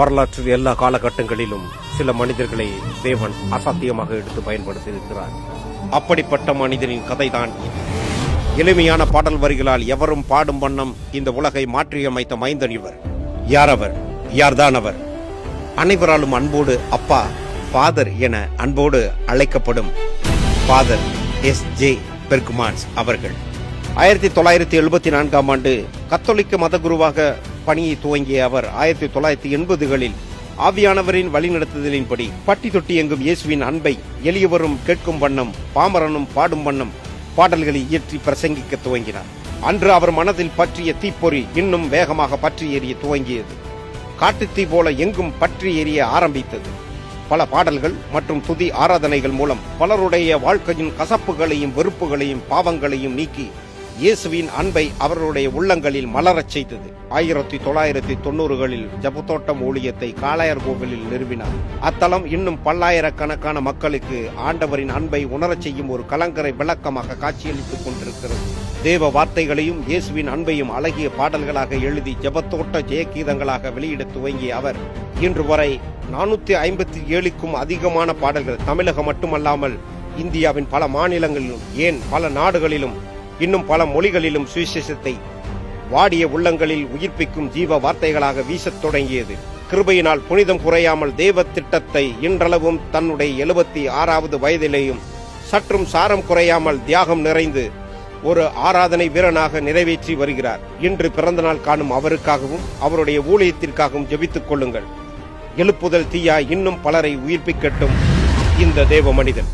வரலாற்றில் எல்லா காலகட்டங்களிலும் சில மனிதர்களை தேவன் அசாத்தியமாக எடுத்து பயன்படுத்தியிருக்கிறார். அப்படிப்பட்ட மனிதனின் கதைதான் எளிமையான பாடல் வரிகளால் எவரும் பாடும் வண்ணம் இந்த உலகை மாற்றியமைத்த மைந்தன் இவர். யார் அவர் யார்தான் அவர்? அனைவராலும் அன்போடு அப்பா ஃபாதர் என அன்போடு அழைக்கப்படும் ஃபாதர் எஸ் ஜே பெர்குமான்ஸ் அவர்கள். ஆயிரத்தி தொள்ளாயிரத்தி எழுபத்தி நான்காம் ஆண்டு கத்தோலிக்க மதகுருவாக பணியை துவங்கிய அவர் ஆயிரத்தி தொள்ளாயிரத்தி எண்பதுகளில் ஆவியானவரின் வழிநடத்துதலின்படி பட்டி தொட்டி எங்கும் இயேசுவின் அன்பை எளியவரும் கேட்கும் வண்ணம் பாமரனும் பாடும் வண்ணம் பாடல்களை இயற்றி பிரசங்கிக்க துவங்கினார். அன்று அவர் மனதில் பற்றிய தீப்பொறி இன்னும் வேகமாக பற்றி எரிய துவங்கியது. காட்டுத்தீ போல எங்கும் பற்றி எரிய ஆரம்பித்தது. பல பாடல்கள் மற்றும் துதி ஆராதனைகள் மூலம் பலருடைய வாழ்க்கையின் கசப்புகளையும் வெறுப்புகளையும் பாவங்களையும் நீக்கி இயேசுவின் அன்பை அவர்களுடைய உள்ளங்களில் மலரச் செய்தது. ஆயிரத்தி தொள்ளாயிரத்தி தொண்ணூறுகளில் ஜபத்தோட்டம் ஊழியத்தை காளையர் கோவிலில் நிறுவினார். அத்தலம் இன்னும் பல்லாயிரக்கணக்கான மக்களுக்கு ஆண்டவரின் அன்பை உணரச் செய்யும் ஒரு கலங்கரை விளக்கமாக காட்சியளித்துக் கொண்டிருக்கிறது. தேவ வார்த்தைகளையும் இயேசுவின் அன்பையும் அழகிய பாடல்களாக எழுதி ஜபத்தோட்ட ஜெயகீதங்களாக வெளியிட துவங்கிய அவர் இன்று வரை நானூத்தி ஐம்பத்தி ஏழுக்கும் அதிகமான பாடல்கள் தமிழகம் மட்டுமல்லாமல் இந்தியாவின் பல மாநிலங்களிலும் ஏன் பல நாடுகளிலும் இன்னும் பல மொழிகளிலும் சுவிசேஷத்தை வாடிய உள்ளங்களில் உயிர்ப்பிக்கும் ஜீவ வார்த்தைகளாக வீசத் தொடங்கியது. கிருபையினால் புனிதம் குறையாமல் தெய்வ திட்டத்தை இன்றளவும் தன்னுடைய எழுபத்தி ஆறாவது வயதிலேயும் சற்றும் சாரம் குறையாமல் தியாகம் நிறைந்து ஒரு ஆராதனை வீரனாக நிறைவேற்றி வருகிறார். இன்று பிறந்தநாள் காணும் அவருக்காகவும் அவருடைய ஊழியத்திற்காகவும் ஜெபித்துக் கொள்ளுங்கள். எழுப்புதல் தீயா இன்னும் பலரை உயிர்ப்பிக்கட்டும் இந்த தேவ மனிதன்.